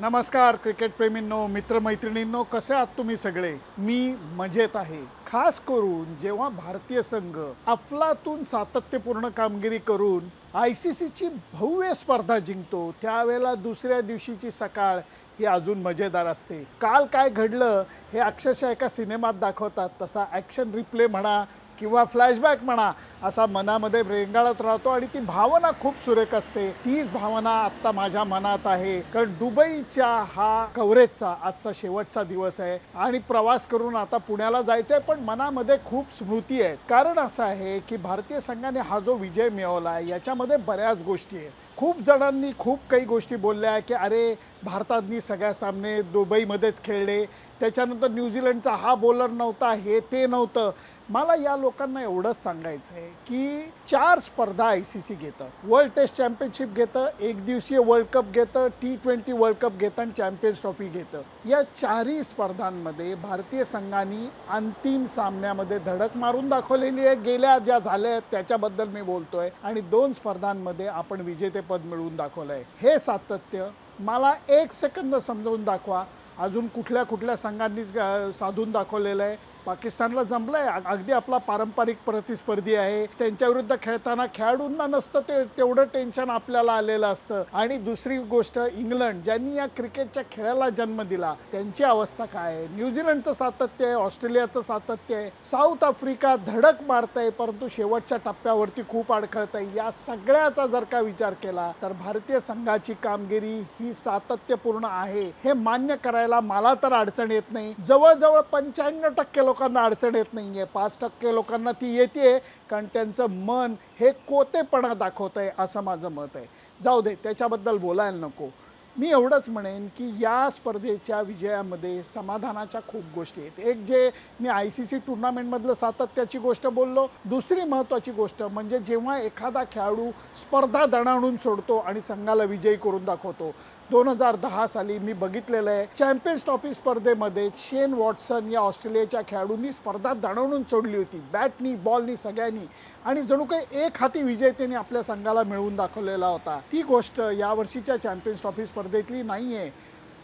नमस्कार क्रिकेट प्रेमींनो मित्रमैत्रिणींनो कसे आहात तुम्ही सगळे? मी मजेत आहे. खास करून जेव्हा भारतीय संघ अफलातून सातत्यपूर्ण कामगिरी करून आय सी सीची भव्य स्पर्धा जिंकतो त्यावेळेला दुसऱ्या दिवशीची सकाळ ही अजून मजेदार असते. काल काय घडलं हे अक्षरशः एका सिनेमात दाखवतात. तसा ॲक्शन रिप्ले म्हणा किंवा फ्लॅशबॅक म्हणा असा मनामध्ये रेंगाळत राहतो आणि ती भावना खूप सुरेख असते. तीच भावना आत्ता माझ्या मनात आहे. कारण दुबईच्या हा कव्हरेजचा आजचा शेवटचा दिवस आहे. आणि प्रवास करून आता पुण्याला जायचं आहे पण मनामध्ये खूप स्मृती आहेत. कारण असं आहे की भारतीय संघाने हा जो विजय मिळवला आहे याच्यामध्ये बऱ्याच गोष्टी आहेत. खूप जणांनी खूप काही गोष्टी बोलल्या की अरे भारतातनी सगळ्या सामने दुबईमध्येच खेळले. त्याच्यानंतर न्यूझीलंडचा हा बॉलर नव्हता हे ते नव्हतं. मला या लोकांना एवढंच सांगायचं आहे की चार स्पर्धा आय सी सी घेतं. वर्ल्ड टेस्ट चॅम्पियनशिप घेतं एक दिवसीय वर्ल्ड कप घेतं टी ट्वेंटी वर्ल्ड कप घेतं आणि चॅम्पियन्स ट्रॉफी घेतं. या चारही स्पर्धांमध्ये भारतीय संघाने अंतिम सामन्यामध्ये धडक मारून दाखवलेली आहे. गेल्या ज्या झाल्या आहेत त्याच्याबद्दल मी बोलतोय. आणि दोन स्पर्धांमध्ये आपण विजेते पद मिळवून दाखवलं आहे हे सातत्य मला एक सेकंद समजावून दाखवा. अजून कुठल्या कुठल्या संघांनीच साधून दाखवलेलं आहे. पाकिस्तानला जमलंय. अगदी आपला पारंपरिक प्रतिस्पर्धी आहे. त्यांच्याविरुद्ध खेळताना खेळाडूंना नसतं ते तेवढं टेन्शन आपल्याला आलेलं असतं. आणि दुसरी गोष्ट इंग्लंड ज्यांनी या क्रिकेटच्या खेळाला जन्म दिला त्यांची अवस्था काय आहे? न्यूझीलंडचं सातत्य आहे ऑस्ट्रेलियाचं सातत्य आहे. साऊथ आफ्रिका धडक मारतंय परंतु शेवटच्या टप्प्यावरती खूप अडखळत आहे या सगळ्याचा जर का विचार केला तर भारतीय संघाची कामगिरी ही सातत्यपूर्ण आहे. हे मान्य करायला मला तर अडचण येत नाही. जवळजवळ पंच्याण्णव टक्के लोकांना अडचण येत नाहीये. पाच टक्के लोकांना ती येते कारण त्यांचं मन हे कोतेपणा दाखवत आहे असं माझं मत आहे. जाऊ दे त्याच्याबद्दल बोलायला नको. मी एवढंच म्हणेन की या स्पर्धेच्या विजयामध्ये समाधानाच्या खूप गोष्टी आहेत. एक जे मी आय सी सी टुर्नामेंटमधलं सातत्याची गोष्ट बोललो दुसरी महत्त्वाची गोष्ट म्हणजे जेव्हा एखादा खेळाडू स्पर्धा दणाणून सोडतो आणि संघाला विजयी करून दाखवतो दोन हजार दहा साली मी बघितलेलं आहे. चॅम्पियन्स ट्रॉफी स्पर्धेमध्ये शेन वॉटसन या ऑस्ट्रेलियाच्या खेळाडूंनी स्पर्धा दणवून सोडली होती. बॅटनी बॉलनी सगळ्यांनी. आणि जणू काही एक हाती विजय आपल्या संघाला मिळवून दाखवलेला होता. ती गोष्ट यावर्षीच्या चॅम्पियन्स ट्रॉफी स्पर्धेतली नाही आहे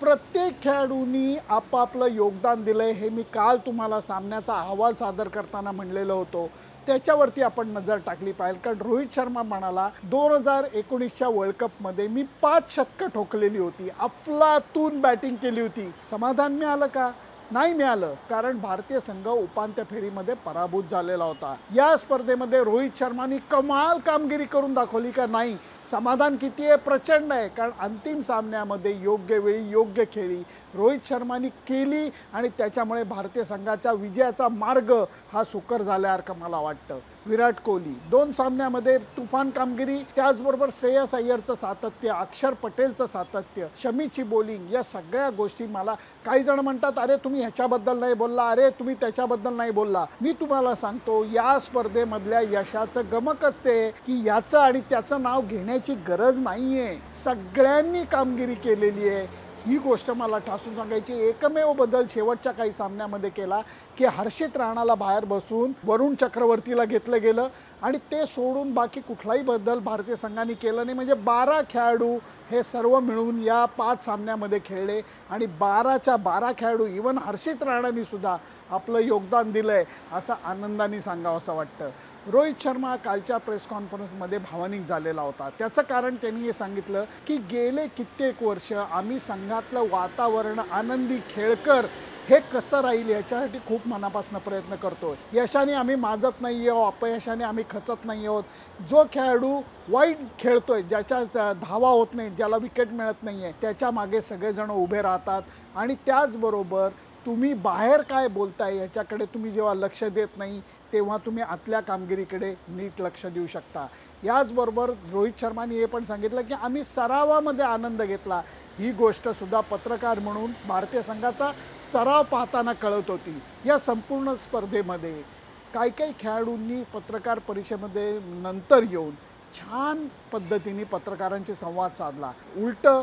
प्रत्येक खेळाडूंनी आपापलं योगदान दिलंय हे मी काल तुम्हाला सामन्याचा अहवाल सादर करताना म्हणलेलं होतो. त्याच्यावरती आपण नजर टाकली पाहिजे. कारण रोहित शर्मा म्हणाला दोन हजार एकोणीसच्या वर्ल्ड कपमध्ये मी पाच शतकं ठोकलेली होती. अफलातून बॅटिंग केली होती. समाधान मिळालं का? नाही मिळालं. कारण भारतीय संघ उपांत्य फेरीमध्ये पराभूत झालेला होता. या स्पर्धेमध्ये रोहित शर्मानी कमाल कामगिरी करून दाखवली का? नाही. समाधान किती आहे? प्रचंड आहे. कारण अंतिम सामन्यामध्ये योग्य वेळी योग्य खेळी रोहित शर्मानी केली आणि त्याच्यामुळे भारतीय संघाच्या विजयाचा मार्ग हा सुकर झाल्यासारखं मला वाटतं. विराट कोहली दोन सामन्यामध्ये तुफान कामगिरी त्याचबरोबर श्रेयस अय्यरचं सातत्य अक्षर पटेलचं सातत्य शमीची बोलिंग या सगळ्या गोष्टी मला काही जण म्हणतात अरे तुम्ही ह्याच्याबद्दल नाही बोलला. अरे तुम्ही त्याच्याबद्दल नाही बोलला. मी तुम्हाला सांगतो या स्पर्धेमधल्या यशाचं गमक असते की याचं आणि त्याचं नाव घेण्याची गरज नाही आहे सगळ्यांनी कामगिरी केलेली आहे. ही गोष्ट मला ठासून सांगायची एकमेव बदल शेवटच्या काही सामन्यामध्ये केला की हर्षित राणाला बाहेर बसून वरुण चक्रवर्तीला घेतलं गेलं आणि ते सोडून बाकी कुठलाही बदल भारतीय संघाने केलं नाही. म्हणजे बारा खेळाडू हे सर्व मिळून या पाच सामन्यामध्ये खेळले आणि बाराच्या बारा खेळाडू इवन हर्षित राणांनीसुद्धा आपलं योगदान दिलं आहे असं आनंदाने सांगावं असं वाटतं. रोहित शर्मा कालच्या प्रेस कॉन्फरन्समध्ये भावनिक झालेला होता. त्याचं कारण त्यांनी हे सांगितलं की गेले कित्येक वर्ष आम्ही संघातलं वातावरण आनंदी खेळकर हे कसं राहील याच्यासाठी खूप मनापासून प्रयत्न करतो यशाने आम्ही माजत नाही आहोत अपयशाने आम्ही खचत नाही आहोत जो खेळाडू वाईट खेळतोय ज्याच्या धावा होत नाही ज्याला विकेट मिळत नाही आहे त्याच्यामागे सगळेजण उभे राहतात आणि त्याचबरोबर तुम्ही बाहेर काय बोलताय याच्याकडे तुम्ही जेव्हा लक्ष देत नाही तेव्हा तुम्ही आतल्या कामगिरीकडे नीट लक्ष देऊ शकता. याचबरोबर रोहित शर्माने हे पण सांगितलं की आम्ही सरावामध्ये आनंद घेतला. ही गोष्ट सुद्धा पत्रकार म्हणून भारतीय संघाचा सराव पाहताना कळत होती. या संपूर्ण स्पर्धेमध्ये काही काही खेळाडूंनी पत्रकार परिषदेमध्ये नंतर येऊन छान पद्धतीने पत्रकारांशी संवाद साधला. उलटं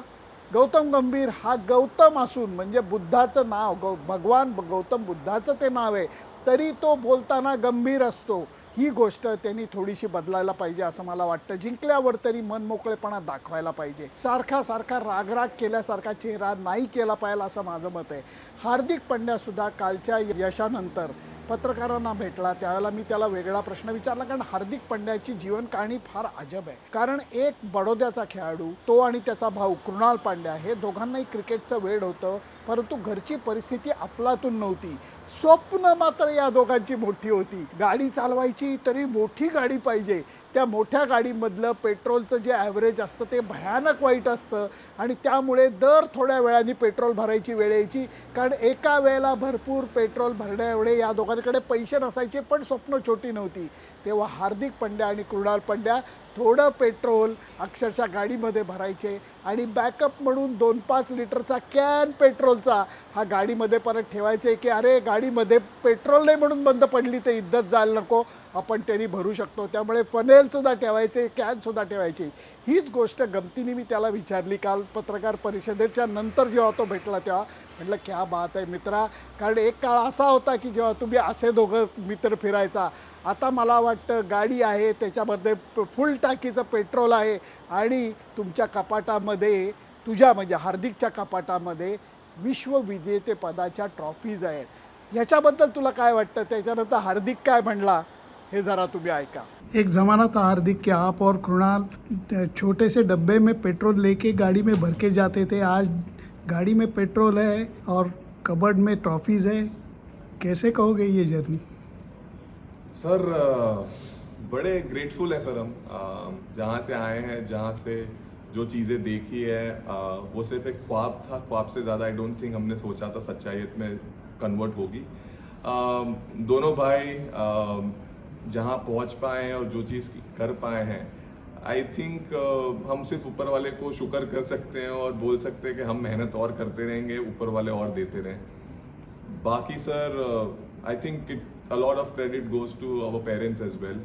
गौतम गंभीर हा गौतम असून म्हणजे बुद्धाचं नाव गौ भगवान गौतम बुद्धाचं ते नाव आहे तरी तो बोलताना गंभीर असतो. ही गोष्ट त्यांनी थोडीशी बदलायला पाहिजे असं मला वाटतं. जिंकल्यावर तरी मनमोकळेपणा दाखवायला पाहिजे. सारखा सारखा रागराग केल्यासारखा चेहरा नाही केला पाहिजे असं माझं मत आहे. हार्दिक पंड्यासुद्धा कालच्या यशानंतर पत्रकारांना भेटला त्यावेळेला मी त्याला वेगळा प्रश्न विचारला कारण हार्दिक पंड्याची जीवन कहाणी फार अजब आहे. कारण एक बडोद्याचा खेळाडू तो आणि त्याचा भाऊ कृणाल पांड्या हे दोघांनाही क्रिकेटचं वेळ होतं. परंतु घरची परिस्थिती अफलातून नव्हती. स्वप्न मात्र या दोघांची मोठी होती. गाडी चालवायची तरी मोठी गाडी पाहिजे. त्या मोठ्या गाडीमधलं पेट्रोलचं जे ॲव्हरेज असतं ते भयानक वाईट असतं आणि त्यामुळे दर थोड्या वेळाने पेट्रोल भरायची वेळ यायची. कारण एका वेळेला भरपूर पेट्रोल भरण्या एवढे या दोघांकडे पैसे नसायचे पण स्वप्न छोटी नव्हती. तेव्हा हार्दिक पंड्या आणि कृणाल पंड्या थोडं पेट्रोल अक्षरशः गाडीमध्ये भरायचे आणि बॅकअप म्हणून दोन पाच लिटरचा कॅन पेट्रोलचा हा गाडीमध्ये परत ठेवायचे की अरे गाडीमध्ये पेट्रोल नाही म्हणून बंद पडली तर इद्दत जायला नको. आपण त्यांनी भरू शकतो. त्यामुळे फनेलसुद्धा ठेवायचे कॅनसुद्धा ठेवायचे. हीच गोष्ट गमतीने मी त्याला विचारली काल पत्रकार परिषदेच्या नंतर जेव्हा तो भेटला तेव्हा. म्हटलं क्या बात आहे मित्रा कारण एक काळ असा होता की जेव्हा तुम्ही असे दोघं मित्र फिरायचा आता मला वाटतं गाडी आहे त्याच्यामध्ये फुल टाकीचं पेट्रोल आहे आणि तुमच्या कपाटामध्ये तुझ्या म्हणजे हार्दिकच्या कपाटामध्ये विश्वविजेतेपदाच्या ट्रॉफीज आहेत. ह्याच्याबद्दल तुला काय वाटतं? त्याच्यानंतर हार्दिक काय म्हणला? हे जरा तुम्ही ऐका. एक ज़माना था हार्दिक के आप और कृणाल छोटे से डब्बे में पेट्रोल लेके गाड़ी में भर के जाते थे. आज गाड़ी में पेट्रोल है और कबर्ड में ट्रॉफीज़ है. कैसे कहोगे ये जर्नी सर बड़े ग्रेटफुल हैं सर हम। जहाँ से आए हैं, जहाँ से जो चीज़ें देखी है वो सिर्फ़ एक ख्वाब था। ख्वाब से ज़्यादा आई डोंट थिंक हमने सोचा था सच्चाई में कन्वर्ट होगी। दोनों भाई जहाँ पहुँच पाए हैं और जो चीज़ कर पाए हैं आई थिंक हम सिर्फ़ ऊपर वाले को शुक्र कर सकते हैं और बोल सकते हैं कि हम मेहनत और करते रहेंगे, ऊपर वाले और देते रहें। बाकी sir I think it a lot of credit goes to our parents as well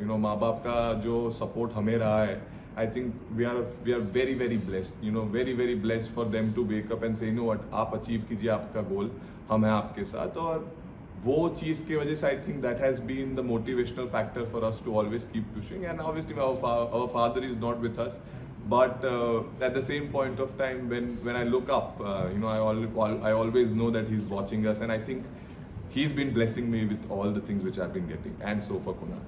you know माँ बाप का जो सपोर्ट हमें रहा है I think we are we are very very blessed you know very very blessed for them to wake up and say no what आप achieve कीजिए आपका गोल हम हैं आपके साथ और वो चीज़ की वजह से I think that has been the motivational factor for us to always keep pushing and obviously our father is not with us but uh, at the same point of time when when i look up uh, you know I, al- al- I always know that he's watching us and i think he's been blessing me with all the things which i've been getting and so for kunal.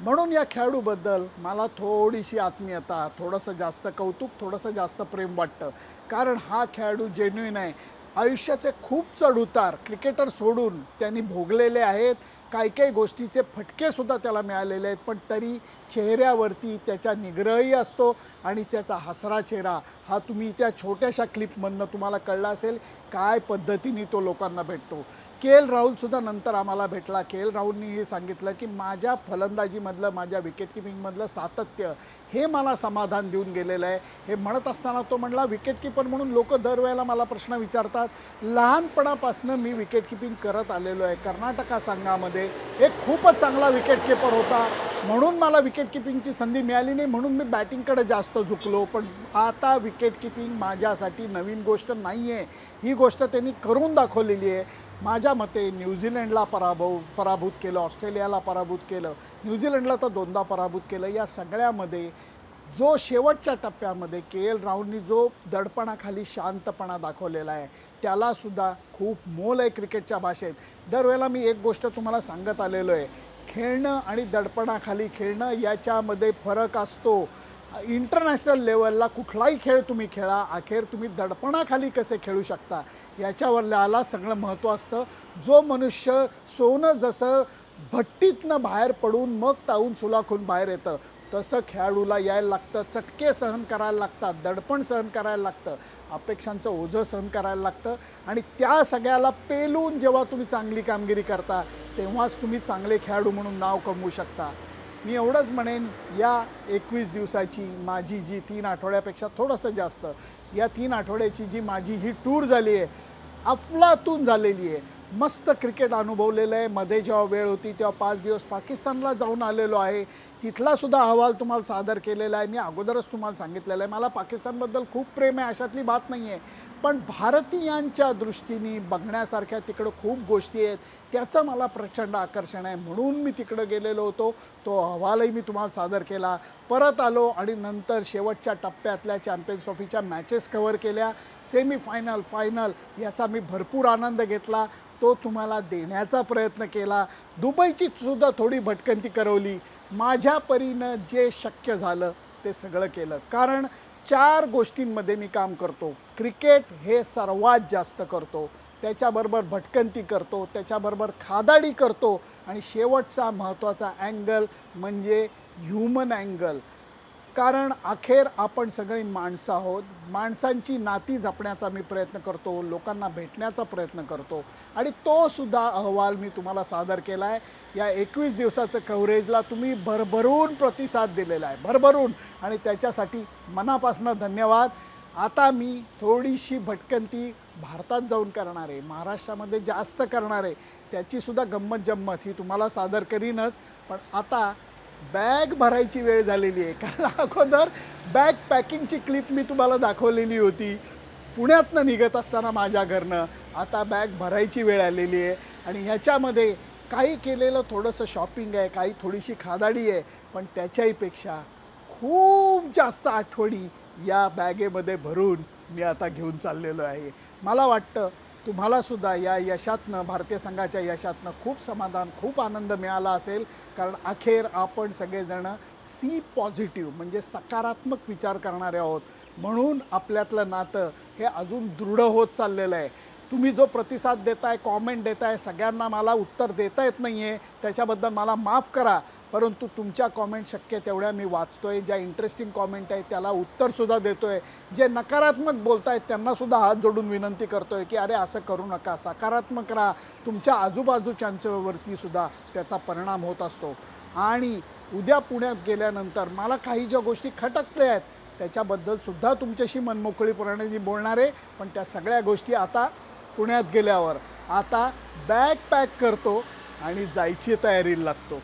म्हणून या खेळाडूबद्दल मला थोडीशी आत्मीयता थोडंसं जास्त कौतुक थोडंसं जास्त प्रेम वाटतं. कारण हा खेळाडू जेन्युईन आहे. आयुष्याचे खूप चढउतार क्रिकेटर सोडून त्यांनी भोगलेले आहेत. काही काही गोष्टीचे फटकेसुद्धा त्याला मिळालेले आहेत पण तरी चेहऱ्यावरती त्याचा निग्रहही असतो आणि त्याचा हसरा चेहरा हा तुम्ही त्या छोट्याशा क्लिपमधनं तुम्हाला कळला असेल काय पद्धतीने तो लोकांना भेटतो. के एल राहुलसुद्धा नंतर आम्हाला भेटला. के एल राहुलनी हे सांगितलं की माझ्या फलंदाजीमधलं माझ्या विकेटकीपिंगमधलं सातत्य हे मला समाधान देऊन गेलेलं आहे. हे म्हणत असताना तो म्हणला विकेटकीपर म्हणून लोक दरवेळेला मला प्रश्न विचारतात लहानपणापासून मी विकेटकीपिंग करत आलेलो आहे. कर्नाटका संघामध्ये एक खूपच चांगला विकेटकीपर होता. म्हणून मला विकेटकीपिंगची संधी मिळाली नाही म्हणून मी बॅटिंगकडे जास्त झुकलो. पण आता विकेटकीपिंग माझ्यासाठी नवीन गोष्ट नाही आहे ही गोष्ट त्यांनी करून दाखवलेली आहे. माझ्या मते न्यूझीलंडला पराभव पराभूत केलं ऑस्ट्रेलियाला पराभूत केलं न्यूझीलंडला तर दोनदा पराभूत केलं. या सगळ्यामध्ये जो शेवटच्या टप्प्यामध्ये के एल राहुलनी जो दडपणाखाली शांतपणा दाखवलेला आहे त्यालासुद्धा खूप मोल आहे क्रिकेटच्या भाषेत. दरवेळेला मी एक गोष्ट तुम्हाला सांगत आलेलो आहे. खेळणं आणि दडपणाखाली खेळणं याच्यामध्ये फरक असतो. इंटरनॅशनल लेवलला कुठलाही खेळ तुम्ही खेळा अखेर तुम्ही दडपणाखाली कसे खेळू शकता? याच्यावरल्याला सगळं महत्त्व असतं. जो मनुष्य सोनं जसं भट्टीतनं बाहेर पडून मग ताऊन सुलाखून बाहेर येतं तसं खेळाडूला यायला लागतं चटके सहन करायला लागतात दडपण सहन करायला लागतं अपेक्षांचं ओझं सहन करायला लागतं आणि त्या सगळ्याला पेलून जेव्हा तुम्ही चांगली कामगिरी करता तेव्हाच तुम्ही चांगले खेळाडू म्हणून नाव कमवू शकता. मी एवढंच म्हणेन या एकवीस दिवसाची माझी जी तीन आठवड्यापेक्षा थोडंसं जास्त या तीन आठवड्याची जी माझी ही टूर झाली आहे अफलातून झालेली आहे. मस्त क्रिकेट अनुभवलेलं आहे. मध्ये जेव्हा वेळ होती तेव्हा पाच दिवस पाकिस्तानला जाऊन आलेलो आहे. तिथलासुद्धा अहवाल तुम्हाला सादर केलेला आहे. मी अगोदरच तुम्हाला सांगितलेलं आहे. मला पाकिस्तानबद्दल खूप प्रेम आहे. अशातली बात नाही आहे पण भारतीयांच्या दृष्टीने बघण्यासारख्या तिकडं खूप गोष्टी आहेत. त्याचं मला प्रचंड आकर्षण आहे. म्हणून मी तिकडं गेलेलो होतो. तो अहवालही मी तुम्हाला सादर केला. परत आलो आणि नंतर शेवटच्या टप्प्यातल्या चॅम्पियन्स ट्रॉफीच्या मॅचेस कव्हर केल्या. सेमीफायनल फायनल याचा मी भरपूर आनंद घेतला. तो तुम्हाला देण्याचा प्रयत्न केला. दुबईची सुद्धा थोडी भटकंती करवली. माझ्या परीनं जे शक्य झालं ते सगळं केलं. कारण चार गोष्टींमध्ये मी काम करतो. क्रिकेट हे सर्वात जास्त करतो. त्याच्याबरोबर भटकंती करतो. त्याच्याबरोबर खादाडी करतो. आणि शेवटचा महत्त्वाचा अँगल म्हणजे ह्युमन अँगल कारण अखेर आपण सगळी माणसं आहोत. माणसांची नाती जपण्याचा मी प्रयत्न करतो लोकांना भेटण्याचा प्रयत्न करतो. आणि तो सुद्धा अहवाल मी तुम्हाला सादर केला आहे या एकवीस दिवसाचं कव्हरेजला तुम्ही भरभरून प्रतिसाद दिलेला आहे. भरभरून. आणि त्याच्यासाठी मनापासून धन्यवाद. आता मी थोडीशी भटकंती भारतात जाऊन करणार आहे. महाराष्ट्रामध्ये जास्त करणार आहे. त्याचीसुद्धा गंमत जम्मत ही तुम्हाला सादर करीनच. पण आता बॅग भरायची वेळ झालेली आहे. कारण अगोदर बॅग पॅकिंगची क्लिप मी तुम्हाला दाखवलेली होती. पुण्यातनं निघत असताना माझ्या घरनं. आता बॅग भरायची वेळ आलेली आहे. आणि ह्याच्यामध्ये काही केलेलं थोडंसं शॉपिंग आहे काही थोडीशी खादाडी आहे. पण त्याच्याहीपेक्षा खूप जास्त आठवणी या बॅगेमध्ये भरून मी आता घेऊन चाललेलो आहे. मला वाटतं तुम्हालासुद्धा या यशातनं भारतीय संघाच्या यशातनं खूप समाधान खूप आनंद मिळाला असेल. कारण अखेर आपण सगळेजणं सी पॉझिटिव्ह म्हणजे सकारात्मक विचार करणारे आहोत. म्हणून आपल्यातलं नातं हे अजून दृढ होत चाललेलं आहे. तुम्ही जो प्रतिसाद देताय कॉमेंट देताय सगळ्यांना मला उत्तर देता येत नाही आहे त्याच्याबद्दल मला माफ करा. परंतु तुमच्या कॉमेंट शक्य तेवढ्या मी वाचतो आहे ज्या इंटरेस्टिंग कॉमेंट आहेत त्याला उत्तरसुद्धा देतो आहे जे नकारात्मक बोलत आहेत त्यांनासुद्धा हात जोडून विनंती करतो आहे की अरे असं करू नका. सकारात्मक राहा. तुमच्या आजूबाजूच्यांच्यावरती सुद्धा त्याचा परिणाम होत असतो. आणि उद्या पुण्यात गेल्यानंतर मला काही ज्या गोष्टी खटकल्या आहेत त्याच्याबद्दलसुद्धा तुमच्याशी मनमोकळीपणाने मी बोलणार आहे. पण त्या सगळ्या गोष्टी आता पुण्यात गेल्यावर. आता बॅग पॅक करतो आणि जायची तयारीला लागतो.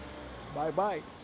Bye-bye.